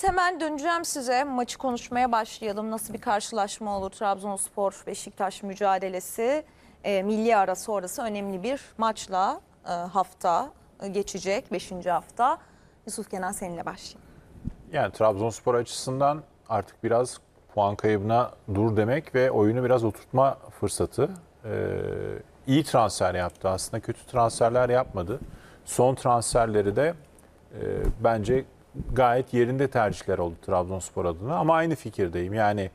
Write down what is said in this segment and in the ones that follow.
Evet hemen döneceğim size. Maçı konuşmaya başlayalım. Nasıl bir karşılaşma olur? Trabzonspor Beşiktaş mücadelesi. E, milli ara sonrası önemli bir maçla e, hafta e, geçecek. 5. hafta. Yusuf Kenan seninle başlayayım. Yani Trabzonspor açısından artık biraz puan kaybına dur demek ve oyunu biraz oturtma fırsatı. Ee, iyi transfer yaptı aslında kötü transferler yapmadı. Son transferleri de e, bence gayet yerinde tercihler oldu Trabzonspor adına ama aynı fikirdeyim. Yani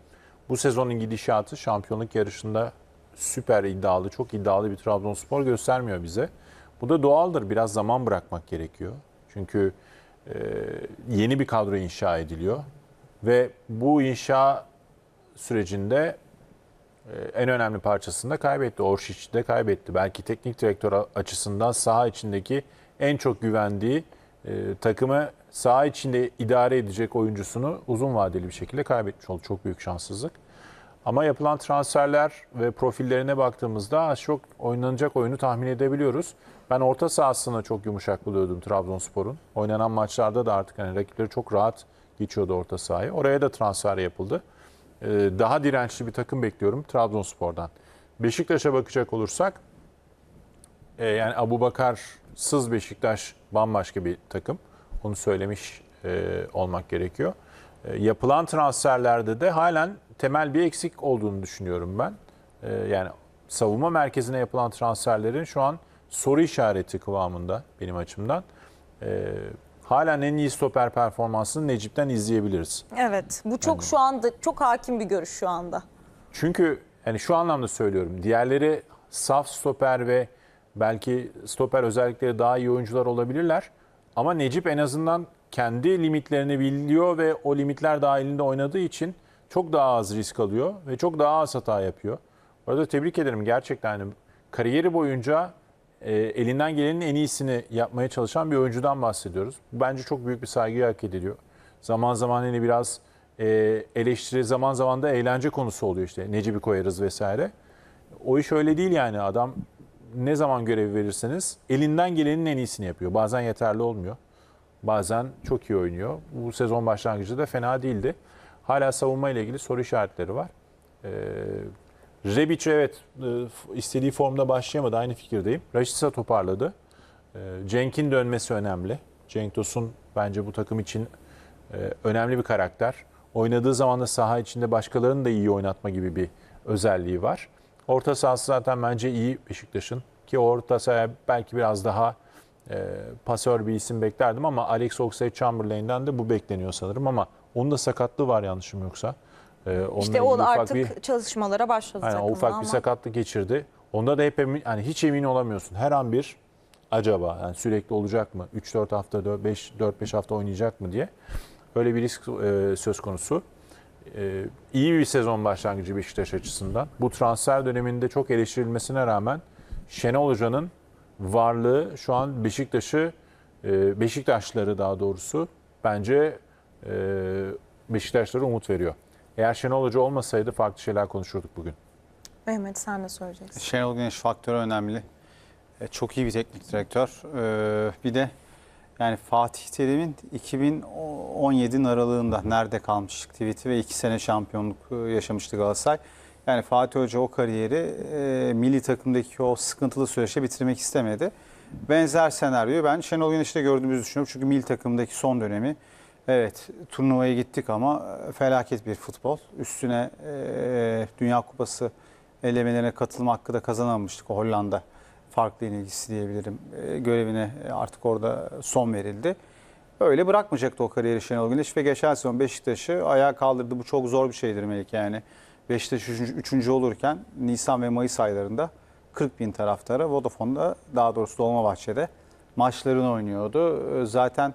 bu sezonun gidişatı şampiyonluk yarışında süper iddialı, çok iddialı bir Trabzonspor göstermiyor bize. Bu da doğaldır. Biraz zaman bırakmak gerekiyor. Çünkü e, yeni bir kadro inşa ediliyor ve bu inşa sürecinde e, en önemli parçasını da kaybetti. Orşiç de kaybetti. Belki teknik direktör açısından saha içindeki en çok güvendiği e, takımı saha içinde idare edecek oyuncusunu uzun vadeli bir şekilde kaybetmiş oldu. Çok büyük şanssızlık. Ama yapılan transferler ve profillerine baktığımızda az çok oynanacak oyunu tahmin edebiliyoruz. Ben orta sahasına çok yumuşak buluyordum Trabzonspor'un. Oynanan maçlarda da artık hani rakipleri çok rahat geçiyordu orta sahaya. Oraya da transfer yapıldı. Ee, Daha dirençli bir takım bekliyorum Trabzonspor'dan. Beşiktaş'a bakacak olursak e, yani Abu Bakarsız Beşiktaş bambaşka bir takım. Onu söylemiş e, olmak gerekiyor. E, yapılan transferlerde de halen temel bir eksik olduğunu düşünüyorum ben. E, yani savunma merkezine yapılan transferlerin şu an soru işareti kıvamında benim açımdan. E, halen en iyi stoper performansını Necip'ten izleyebiliriz. Evet bu çok şu anda çok hakim bir görüş şu anda. Çünkü yani şu anlamda söylüyorum. Diğerleri saf stoper ve belki stoper özellikleri daha iyi oyuncular olabilirler. Ama Necip en azından kendi limitlerini biliyor ve o limitler dahilinde oynadığı için çok daha az risk alıyor ve çok daha az hata yapıyor. Bu arada tebrik ederim gerçekten. Yani kariyeri boyunca e, elinden gelenin en iyisini yapmaya çalışan bir oyuncudan bahsediyoruz. Bu Bence çok büyük bir saygıyı hak ediliyor. Zaman zaman hani biraz e, eleştiri, zaman zaman da eğlence konusu oluyor işte. Necip'i koyarız vesaire. O iş öyle değil yani. Adam ne zaman görev verirseniz elinden gelenin en iyisini yapıyor. Bazen yeterli olmuyor. Bazen çok iyi oynuyor. Bu sezon başlangıcı da fena değildi. Hala savunma ile ilgili soru işaretleri var. Ee, Rebic evet e, istediği formda başlayamadı. Aynı fikirdeyim. Rashica toparladı. Ee, Cenk'in dönmesi önemli. Cenk Tosun bence bu takım için e, önemli bir karakter. Oynadığı zaman da saha içinde başkalarını da iyi oynatma gibi bir özelliği var. Orta sahası zaten bence iyi Beşiktaş'ın. Ki orta sahaya belki biraz daha e, pasör bir isim beklerdim ama Alex Oxlade-Chamberlain'den de bu bekleniyor sanırım ama onun da sakatlığı var yanlışım yoksa. E, İşte o ufak artık bir- çalışmalara başladı Aynen, ufak ama bir sakatlık geçirdi. Onda da hep emin, yani hiç emin olamıyorsun. Her an bir acaba yani sürekli olacak mı? 3-4 hafta, 5 4-5 hafta oynayacak mı diye. Öyle bir risk e, söz konusu. E, iyi bir sezon başlangıcı Beşiktaş açısından. Bu transfer döneminde çok eleştirilmesine rağmen Şenol Hoca'nın varlığı şu an Beşiktaş'ı e, Beşiktaşları daha doğrusu bence e, Beşiktaşlara umut veriyor. Eğer Şenol Hoca olmasaydı farklı şeyler konuşurduk bugün. Mehmet sen ne söyleyeceksin? Şenol Güneş faktörü önemli. E, Çok iyi bir teknik direktör. E, Bir de yani Fatih Terim'in 2017'nin aralığında nerede kalmıştık tweet'i ve iki sene şampiyonluk e, yaşamıştı Galatasaray. Yani Fatih Hoca o kariyeri e, milli takımdaki o sıkıntılı süreçte bitirmek istemedi. Benzer senaryoyu ben Şenol Güneş'te gördüğümüzü düşünüyorum. Çünkü milli takımdaki son dönemi evet turnuvaya gittik ama e, felaket bir futbol. Üstüne e, Dünya Kupası elemelerine katılma hakkı da kazanamamıştık Hollanda farklı yenilgisi diyebilirim. E, görevine artık orada son verildi. Öyle bırakmayacaktı o kariyeri Şenol Güneş ve geçen sezon Beşiktaş'ı ayağa kaldırdı. Bu çok zor bir şeydir Melik yani. Beşiktaş 3. olurken Nisan ve Mayıs aylarında 40 bin taraftara Vodafone'da daha doğrusu Dolmabahçe'de maçlarını oynuyordu. E, Zaten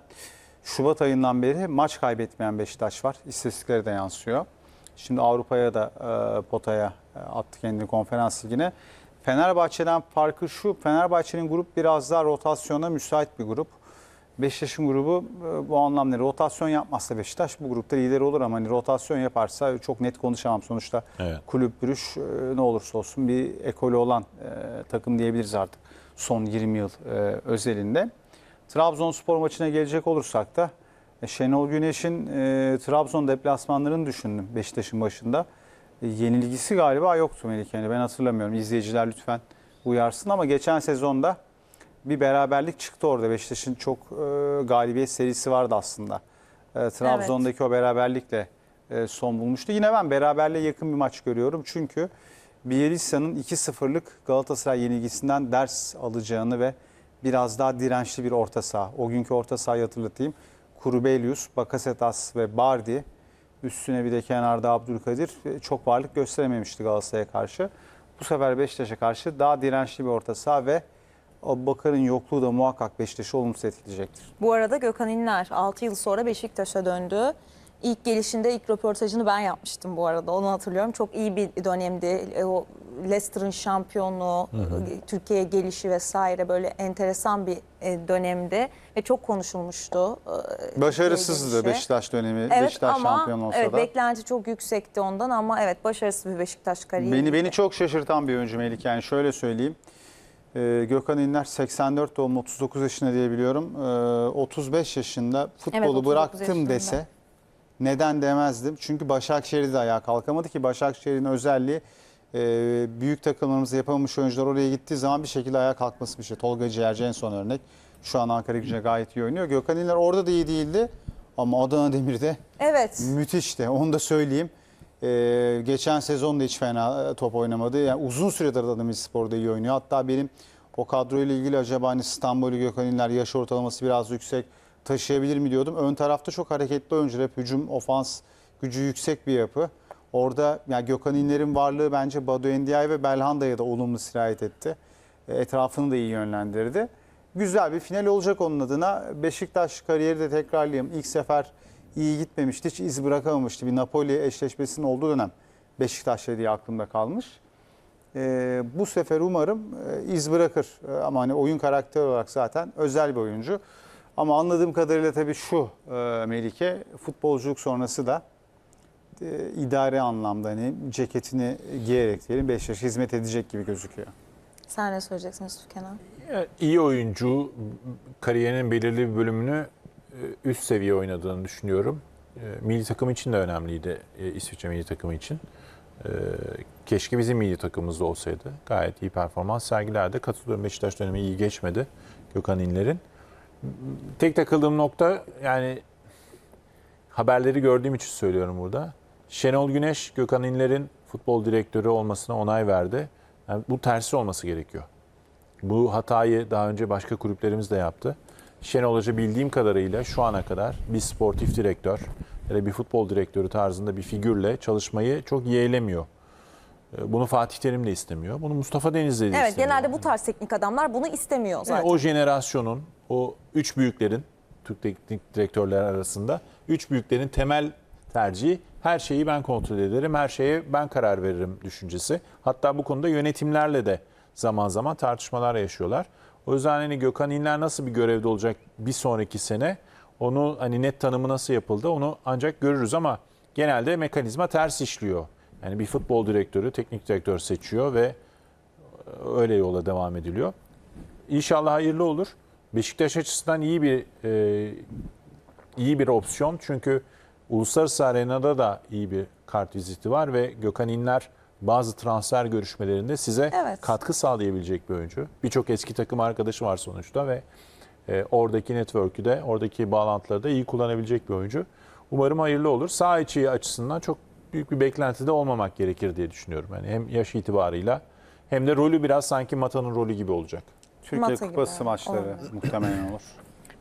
Şubat ayından beri maç kaybetmeyen Beşiktaş var. İstatistikleri de yansıyor. Şimdi Avrupa'ya da e, potaya e, attı kendini konferans ligine. Fenerbahçe'den farkı şu, Fenerbahçe'nin grup biraz daha rotasyona müsait bir grup. Beşiktaş'ın grubu e, bu anlamda rotasyon yapmazsa Beşiktaş bu grupta lider olur ama hani rotasyon yaparsa çok net konuşamam. Sonuçta Evet. kulüp bürüş e, ne olursa olsun bir ekolü olan e, takım diyebiliriz artık son 20 yıl özelinde. Trabzonspor maçına gelecek olursak da Şenol Güneş'in Trabzon deplasmanlarını düşündüm Beşiktaş'ın başında. Yenilgisi galiba yoktu Melike. Yani ben hatırlamıyorum. İzleyiciler lütfen uyarsın ama geçen sezonda bir beraberlik çıktı orada. Beşiktaş'ın çok e, galibiyet serisi vardı aslında. E, Trabzon'daki o beraberlikle e, son bulmuştu. Yine ben beraberliğe yakın bir maç görüyorum. Çünkü Bielitsa'nın 2-0'lık Galatasaray yenilgisinden ders alacağını ve biraz daha dirençli bir orta saha. O günkü orta sahayı hatırlatayım. Kurubelius, Bakasetas ve Bardi. Üstüne bir de kenarda Abdülkadir e, çok varlık gösterememişti Galatasaray'a karşı. Bu sefer Beşiktaş'a karşı daha dirençli bir orta saha ve Abubakar'ın yokluğu da muhakkak Beşiktaş'ı olumsuz etkileyecektir. Bu arada Gökhan İnler 6 yıl sonra Beşiktaş'a döndü. İlk gelişinde ilk röportajını ben yapmıştım bu arada. Onu hatırlıyorum. Çok iyi bir dönemdi. E, O Leicester'ın şampiyonluğu, e, Türkiye'ye gelişi vesaire böyle enteresan bir e, dönemdi ve çok konuşulmuştu. Başarısızdı. Beşiktaş dönemi. Evet Beşiktaş ama şampiyon olsa evet, da. beklenti çok yüksekti ondan ama evet başarısız bir Beşiktaş kariyeri. Beni beni çok şaşırtan bir oyuncu Melik. Yani şöyle söyleyeyim. Ee, Gökhan İnler 84 doğumlu 39 yaşında diye biliyorum. Ee, 35 yaşında futbolu 39 bıraktım yaşında. dese neden demezdim. Çünkü Başakşehir'de de ayağa kalkamadı ki Başakşehir'in özelliği e, büyük takımlarımızda yapamamış oyuncular oraya gittiği zaman bir şekilde ayağa kalkması bir şey. Tolga Ciğerci en son örnek. Şu an Ankara gücüne gayet iyi oynuyor. Gökhan İnler orada da iyi değildi. Ama Adana Demir'de Evet. Müthişti. Onu da söyleyeyim. Ee, geçen sezon da hiç fena e, top oynamadı. Yani uzun süredir Adana Demirspor'da iyi oynuyor. Hatta benim o kadroyla ilgili acaba hani İstanbul'u Gökhan İnler yaş ortalaması biraz yüksek taşıyabilir mi diyordum. Ön tarafta çok hareketli oyuncu. Hep hücum, ofans gücü yüksek bir yapı. Orada yani Gökhan İnler'in varlığı bence Badu Endiay ve Belhanda'ya da olumlu sirayet etti. E, Etrafını da iyi yönlendirdi. Güzel bir final olacak onun adına. Beşiktaş kariyeri de tekrarlayayım. İlk sefer iyi gitmemişti. Hiç iz bırakamamıştı. Bir Napoli eşleşmesinin olduğu dönem Beşiktaş'la diye aklımda kalmış. Ee, bu sefer umarım e, iz bırakır. Ee, ama hani oyun karakteri olarak zaten özel bir oyuncu. Ama anladığım kadarıyla tabii şu e, Melike, futbolculuk sonrası da e, idare anlamda hani ceketini giyerek diyelim Beşiktaş'a hizmet edecek gibi gözüküyor. Sen ne söyleyeceksin Yusuf Kenan? İyi oyuncu kariyerinin belirli bir bölümünü e, üst seviye oynadığını düşünüyorum. E, Milli takım için de önemliydi e, İsviçre milli takımı için. E, Keşke bizim milli takımımızda olsaydı. Gayet iyi performans sergilerdi. Katılıyorum Beşiktaş dönemi iyi geçmedi Gökhan İnler'in. Tek takıldığım nokta yani haberleri gördüğüm için söylüyorum burada. Şenol Güneş Gökhan İnler'in futbol direktörü olmasına onay verdi. Yani bu tersi olması gerekiyor. Bu hatayı daha önce başka kulüplerimiz de yaptı. Şenol Hoca bildiğim kadarıyla şu ana kadar bir sportif direktör ya da bir futbol direktörü tarzında bir figürle çalışmayı çok yeğlemiyor. Ee, Bunu Fatih Terim de istemiyor. Bunu Mustafa Denizli de Evet istemiyor. genelde bu tarz teknik adamlar bunu istemiyor Yani zaten. o jenerasyonun, o üç büyüklerin, Türk teknik direktörler arasında üç büyüklerin temel tercihi her şeyi ben kontrol ederim, her şeye ben karar veririm düşüncesi. Hatta bu konuda yönetimlerle de zaman zaman tartışmalar yaşıyorlar. O yüzden hani Gökhan İnler nasıl bir görevde olacak bir sonraki sene onu hani net tanımı nasıl yapıldı onu ancak görürüz ama genelde mekanizma ters işliyor. Yani bir futbol direktörü teknik direktör seçiyor ve öyle yola devam ediliyor. İnşallah hayırlı olur. Beşiktaş açısından iyi bir e, iyi bir opsiyon çünkü uluslararası arenada da iyi bir kart viziti var ve Gökhan İnler bazı transfer görüşmelerinde size Evet. katkı sağlayabilecek bir oyuncu. Birçok eski takım arkadaşı var sonuçta ve e, oradaki network'ü de oradaki bağlantıları da iyi kullanabilecek bir oyuncu. Umarım hayırlı olur. Sağ içi açısından çok büyük bir beklentide olmamak gerekir diye düşünüyorum. Yani hem yaş itibarıyla hem de rolü biraz sanki Mata'nın rolü gibi olacak. Türkiye Mata gibi, Kupası evet. maçları Olabilir. muhtemelen olur.